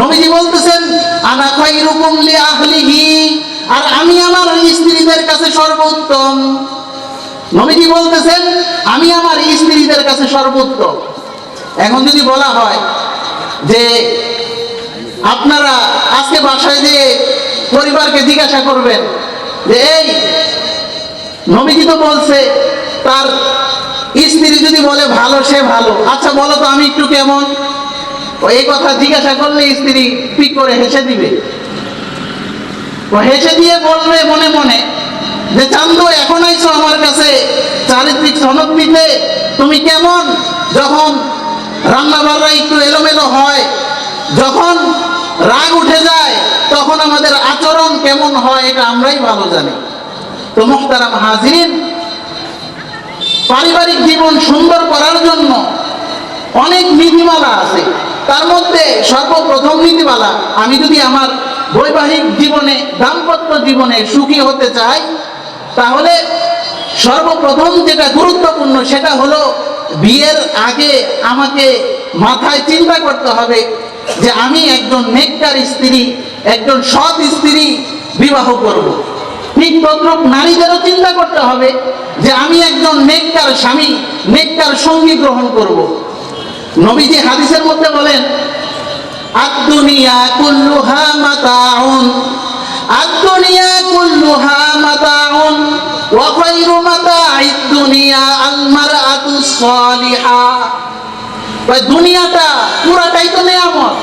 নবীজি বলতেছেন, আনা খাইরুকুম লি আহলিহি আর আমি আমার স্ত্রীদের কাছে সর্বোত্তম। নবীজি বলতেছেন, আমি আমার স্ত্রীদের কাছে সর্বোত্তম। এখন যদি বলা হয় যে আপনারা আজকে বাসায় যেয়ে পরিবারকে জিজ্ঞাসা করবেন, যে এই, নবীজি তো বলছে, তার স্ত্রী যদি বলে ভালো, সে ভালো। আচ্ছা বলো তো আমি একটু কেমন? এই কথা জিজ্ঞাসা করলে স্ত্রী পিক করে হেসে দিবে? ও হেসে দিয়ে বলবে মনে মনে যে, চান্দু, এখন আইছো আমার কাছে। চারিত্রিক সনদ দিতে তুমি কেমন? যখন রান্না বান্না একটু এলোমেলো হয়, যখন রাগ উঠে যায়, তখন আমাদের আচরণ কেমন হয় এটা আমরাই ভালো জানি। তো মোহতারাম হাজিরিন পারিবারিক জীবন সুন্দর করার জন্য অনেক নীতিমালা আছে। তার মধ্যে সর্বপ্রথম নীতিমালা, আমি যদি আমার বৈবাহিক জীবনে, দাম্পত্য জীবনে সুখী হতে চাই, তাহলে সর্বপ্রথম যেটা গুরুত্বপূর্ণ সেটা হলো বিয়ের আগে আমাকে মাথায় চিন্তা করতে হবে যে আমি একজন নেককার স্ত্রী, একজন সৎ স্ত্রী বিবাহ করব। ঠিক তদ্রুপ নারীদেরও চিন্তা করতে হবে যে আমি একজন নেককার স্বামী, নেককার সঙ্গী গ্রহণ করব। নবীজি হাদিসের মধ্যে বলেন দুনিয়া দুনিয়াটা পুরাটাই তো নেয়ামত,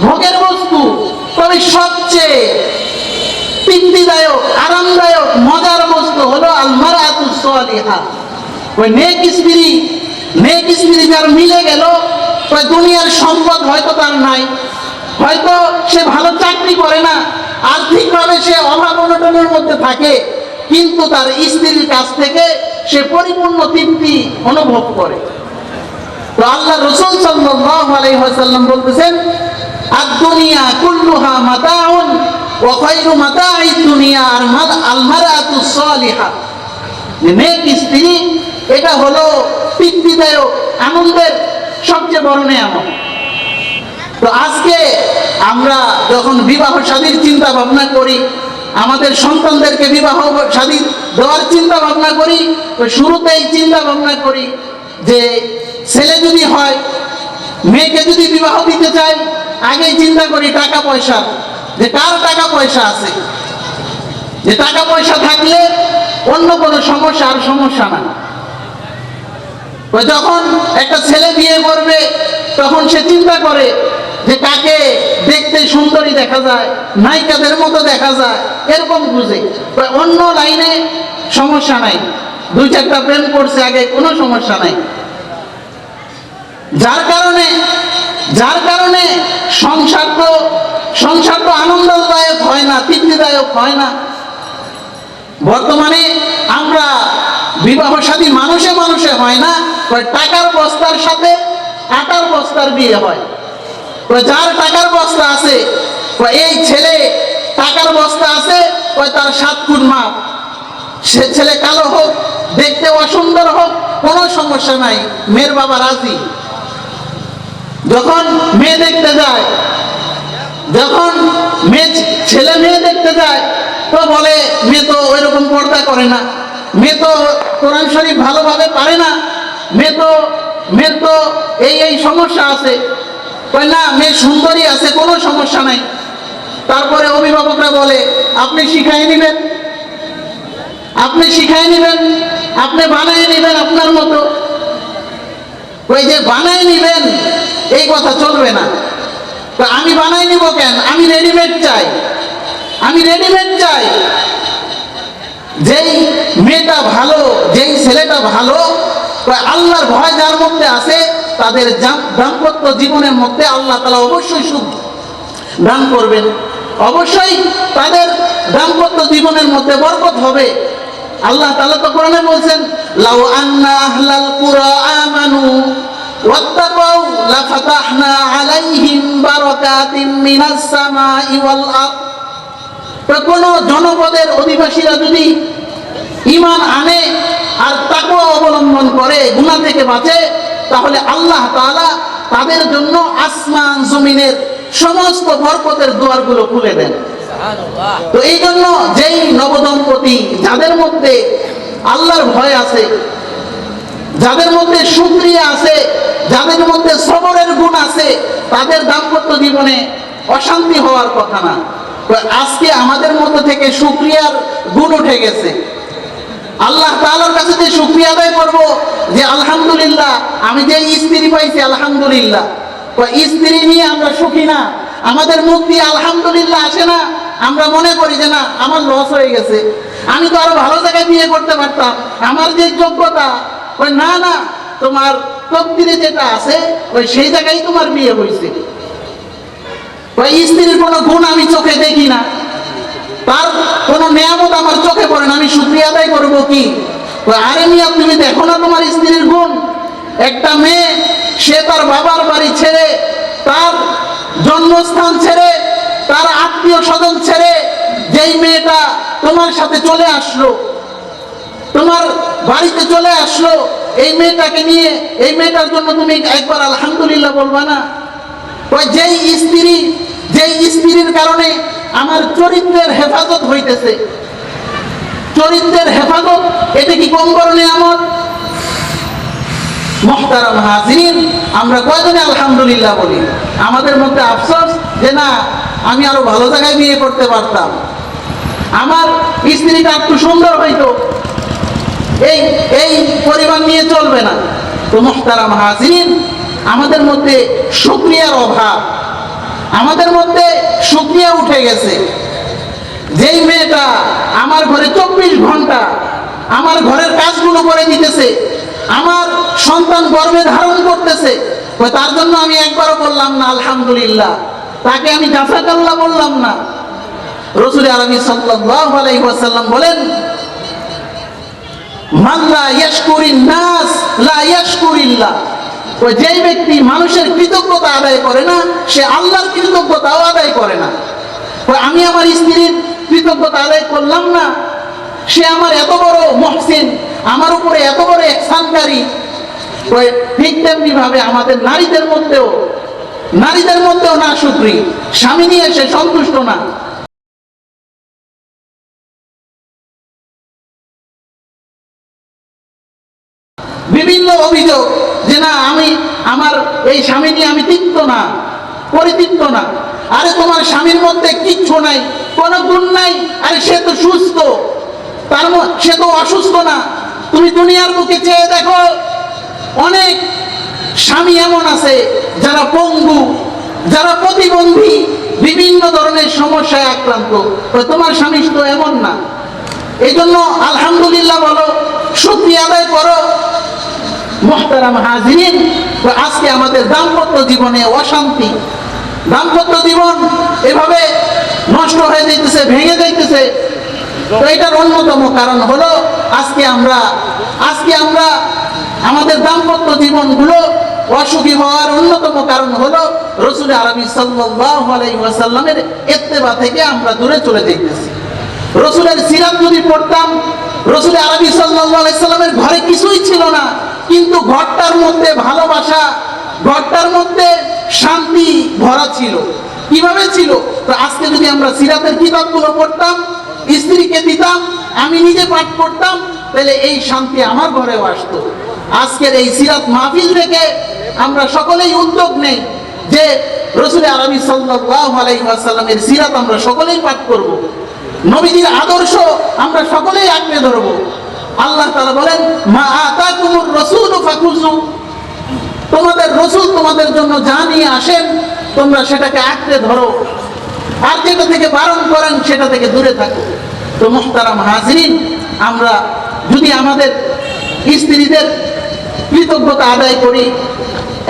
ভোগের বস্তু, তবে সবচেয়ে তৃপ্তিদায়ক আরামদায়ক, মজার বস্তু হলো আলমারা আতুসলিহা ওই নেক স্ত্রী নেক স্ত্রী যার মিলে দুনিয়ার সম্পদ হয়তো তার নাই। হয়তো সে ভালো চাকরি করে না। আর্থিকভাবে সে অভাব অনটনের মধ্যে থাকে। কিন্তু তার স্ত্রীর কাছ থেকে সে পরিপূর্ণ তৃপ্তি অনুভব করে। তো আল্লাহ রসুল বলতেছেন দুনিয়া কুল্লুহা মাতাউন মাতা'id দুনিয়া আর সালিহা। নেক স্ত্রী, এটা হলো তৃপ্তিদায়ক, আনন্দের সবচেয়ে বড় নিয়ামত। তো আজকে আমরা যখন বিবাহ শাদীর চিন্তা ভাবনা করি, আমাদের সন্তানদেরকে বিবাহ শাদী দেওয়ার চিন্তা ভাবনা করি শুরুতেই চিন্তা ভাবনা করি যে ছেলে যদি হয়, মেয়েকে যদি বিবাহ দিতে চাই, আগেই চিন্তা করি টাকা পয়সা। যে কার টাকা পয়সা আছে? যে টাকা পয়সা থাকলে অন্য কোনো সমস্যা আর সমস্যা না তো যখন একটা ছেলে বিয়ে করবে, তখন সে চিন্তা করে যে কাকে দেখতে সুন্দরী দেখা যায়, নায়িকাদের মতো দেখা যায়, এরকম বুঝে। অন্য লাইনে সমস্যা নাই। দুই চারটা প্রেম করছে আগে, কোনো সমস্যা নাই। যার কারণে যার কারণে সংসার তো সংসার তো আনন্দদায়ক হয় না, তৃপ্তিদায়ক হয় না। বর্তমানে আমরা বিবাহ সাথী মানুষে মানুষে হয় না। ওই টাকার বস্তার সাথে আটার বস্তার বিয়ে হয়। যার টাকার বস্তা আছে এই ছেলে টাকার বস্তা আছে ওই তার সাত ফুট মাপ। সে ছেলে কালো হোক, দেখতে অসুন্দর হোক, কোনো সমস্যা নাই, মেয়ের বাবা রাজি। যখন মেয়ে দেখতে যায়, যখন মেয়ে ছেলে মেয়ে দেখতে যায়, তো বলে, মেয়ে তো ওই রকম পর্দা করে না, মেয়ে তো কোরআন শরীফ ভালোভাবে পারে না। মেয়ে তো মেয়ের তো এই এই সমস্যা আছে। কয়, না, মেয়ে সুন্দরী আছে, কোনো সমস্যা নাই। তারপরে অভিভাবকরা বলে, আপনি শিখাই নেবেন। আপনি শিখাই নেবেন, আপনি বানাই নেবেন আপনার মতো। ওই যে বানাই নিবেন, এই কথা চলবে না। তো আমি বানাই নিব কেন? আমি রেডিমেড চাই। আমি রেডিমেড চাই। যেই মেয়েটা ভালো, যেই ছেলেটা ভালো আল্লাহর ভয় যার মধ্যে আছে, তাদের দাম্পত্য জীবনের মধ্যে আল্লাহ তালা অবশ্যই সুখ দান করবেন। অবশ্যই তাদের দাম্পত্য জীবনের মধ্যে বরকত হবে। আল্লাহ তাআলা তো কোরআনে বলছেন, লাউ আন্না আহলাল কুরা আমানু লাফাতাহনা আলাইহিম বারাকাতিম মিনাস সামাই ওয়াল আরদ। তো কোনো জনপদের অধিবাসীরা যদি ইমান আনে অবলম্বন করে গুনাহ থেকে বাঁচে তাহলে আল্লাহ তাআলা তাদের জন্য আসমান জমিনের সমস্ত বরকতের দুয়ারগুলো খুলে দেন। তো এই জন্য যেই নবদম্পতি যাদের মধ্যে আল্লাহর ভয় আছে যাদের মধ্যে সুক্রিয়া আছে যাদের মধ্যে সবরের গুণ আছে তাদের দাম্পত্য জীবনে অশান্তি হওয়ার কথা না। আজকে আমাদের মধ্যে থেকে সুক্রিয়ার গুণ উঠে গেছে। আল্লাহ তাআলার কাছে যে আদায় যে আলহামদুলিল্লাহ, আমি যে স্ত্রী পাইছি, আলহামদুলিল্লাহ। স্ত্রী নিয়ে আমরা সুখী না, আমাদের মুখ দিয়ে আলহামদুলিল্লাহ আসে না, আমরা মনে করি যে না, আমার লস হয়ে গেছে। আমি তো আরও ভালো জায়গায় বিয়ে করতে পারতাম, আমার যে যোগ্যতা ওই না না, তোমার তকদিরে যেটা আছে, ওই সেই জায়গায় তোমার বিয়ে হয়েছে ওই স্ত্রীর কোনো গুণ আমি চোখে দেখি না, তার কোনো নিয়ামত আমার চোখে পড়ে না আমি শুক্রিয়া আদায় করব কি? আরে মিয়া, তুমি দেখো না তোমার স্ত্রীর গুণ একটা মেয়ে, সে তার বাবার বাড়ি ছেড়ে, তার জন্মস্থান ছেড়ে, তার আত্মীয় স্বজন ছেড়ে, যেই মেয়েটা তোমার সাথে চলে আসলো, তোমার বাড়িতে চলে আসলো, এই মেয়েটাকে নিয়ে, এই মেয়েটার জন্য তুমি একবার আলহামদুলিল্লাহ বলবা না? ওই যেই স্ত্রী, যেই স্ত্রীর কারণে আমার চরিত্রের হেফাজত হইতেছে চরিত্রের হেফাজত এটা কি কম নিয়ামত? মহতারাম আমরা কয়জনে আলহামদুলিল্লাহ বলি? আমাদের মধ্যে আফসোস যে না, আমি আরও ভালো জায়গায় বিয়ে করতে পারতাম। আমার স্ত্রীটা একটু সুন্দর হইতো। এই এই পরিবার নিয়ে চলবে না। তো মোহতারাম হাজির, আমাদের মধ্যে শুক্রিয়ার অভাব। আমাদের মধ্যে শুক্রিয়া উঠে গেছে। যেই ঘরে চব্বিশ ঘণ্টা আমার ঘরের কাজগুলো করে দিতেছে। আমার সন্তান গর্ভে ধারণ করতেছে। তার জন্য আমি একবারও বললাম না, আলহামদুলিল্লাহ। তাকে আমি জাফাকাল্লাহ বললাম না। রসুল আলমী আলাইসাল্লাম বলেন যেই ব্যক্তি মানুষের কৃতজ্ঞতা আদায় করে না, সে আল্লাহর কৃতজ্ঞতাও আদায় করে না। আমি আমার স্ত্রীর কৃতজ্ঞতা আদায় করলাম না। সে আমার এত বড় মহসিন, আমার উপরে এত বড় একসানকারী। ঠিক তেমনি ভাবে আমাদের নারীদের মধ্যেও নারীদের মধ্যেও না সুক্রি স্বামী নিয়ে সে সন্তুষ্ট না। বিভিন্ন অভিযোগ যে না, আমি, আমার এই স্বামী নিয়ে আমি তিক্ত না পরিতৃপ্ত না। আরে তোমার স্বামীর মধ্যে কিচ্ছু নাই। কোনো গুণ নাই, আরে সে তো সুস্থ। তার সে তো অসুস্থ না। তুমি দুনিয়ার মুখে চেয়ে দেখো, অনেক স্বামী এমন আছে, যারা পঙ্গু, যারা প্রতিবন্ধী, বিভিন্ন ধরনের সমস্যায় আক্রান্ত। তোমার স্বামী তো এমন না। এই জন্য আলহামদুলিল্লাহ বলো, শুক্রিয়া আদায় করো। মোহতারাম হাজিরিন, তো আজকে আমাদের দাম্পত্য জীবনে অশান্তি। দাম্পত্য জীবন এভাবে নষ্ট হয়ে যাইতেছে, ভেঙে যাইতেছে। তো এটার অন্যতম কারণ হলো, আজকে আমরা আজকে আমরা আমাদের দাম্পত্য জীবনগুলো অসুখী হওয়ার অন্যতম কারণ হলো, রসুল আরবি সাল্লাল্লাহু আলাইহি ওয়াসাল্লামের থেকে আমরা দূরে চলে যাইতেছি। রসুলের সিরাত যদি পড়তাম, রসুল আরবি সাল্লামের ঘরে কিছুই ছিল না। কিন্তু ঘরটার মধ্যে ভালোবাসা, ঘরটার মধ্যে শান্তি ভরা ছিল। কীভাবে ছিল? তো আজকে যদি আমরা সিরাতের কিতাবগুলো পড়তাম, স্ত্রীকে দিতাম, আমি নিজে পাঠ করতাম, তাহলে এই শান্তি আমার ঘরেও আসতো। আজকের এই সিরাত মাহফিল থেকে আমরা সকলেই উদ্যোগ নেই যে রসুল আরবি সাল্লাহ আলাইসাল্লামের সিরাত আমরা সকলেই পাঠ করব। নবীজির আদর্শ আমরা সকলেই আঁকড়ে ধরবো। আল্লাহ তাআলা বলেন, মা আতাকুমুর রাসূল ফাকুজু তোমাদের রসুল তোমাদের জন্য যা নিয়ে আসেন, তোমরা সেটাকে আঁকড়ে ধরো। আর যেটা থেকে বারণ করেন, সেটা থেকে দূরে থাকো। তো মুহতারাম হাজরিন, আমরা যদি আমাদের স্ত্রীদের কৃতজ্ঞতা আদায় করি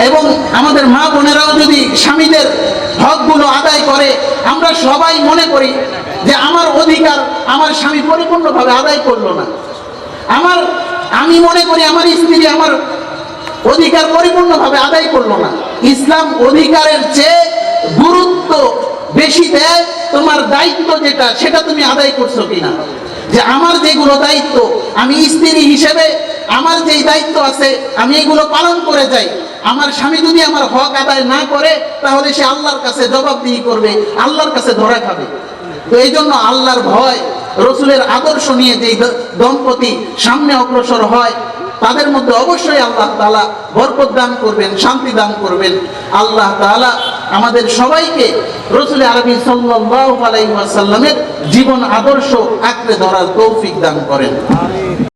এবং আমাদের মা বোনেরাও যদি স্বামীদের হকগুলো আদায় করে, আমরা সবাই মনে করি যে আমার অধিকার আমার স্বামী পরিপূর্ণভাবে আদায় করল না। আমার, আমি মনে করি আমার স্ত্রী আমার অধিকার পরিপূর্ণভাবে আদায় করল না। ইসলাম অধিকারের চেয়ে গুরুত্ব বেশি দেয়, তোমার দায়িত্ব যেটা, সেটা তুমি আদায় করছ কিনা? যে আমার যেগুলো দায়িত্ব, আমি স্ত্রী হিসেবে আমার যেই দায়িত্ব আছে, আমি এগুলো পালন করে যাই। আমার স্বামী যদি আমার হক আদায় না করে, তাহলে সে আল্লাহর কাছে জবাবদিহি করবে, আল্লাহর কাছে ধরা খাবে। তো এই জন্য আল্লাহর ভয়, রসুলের আদর্শ নিয়ে যে দম্পতি সামনে অগ্রসর হয় তাদের মধ্যে অবশ্যই আল্লাহ তালা বরকত দান করবেন, শান্তি দান করবেন। আল্লাহ তালা আমাদের সবাইকে রসুল আরবি সাল্লাহ আলাইসাল্লামের জীবন আদর্শ আঁকড়ে ধরার তৌফিক দান করেন।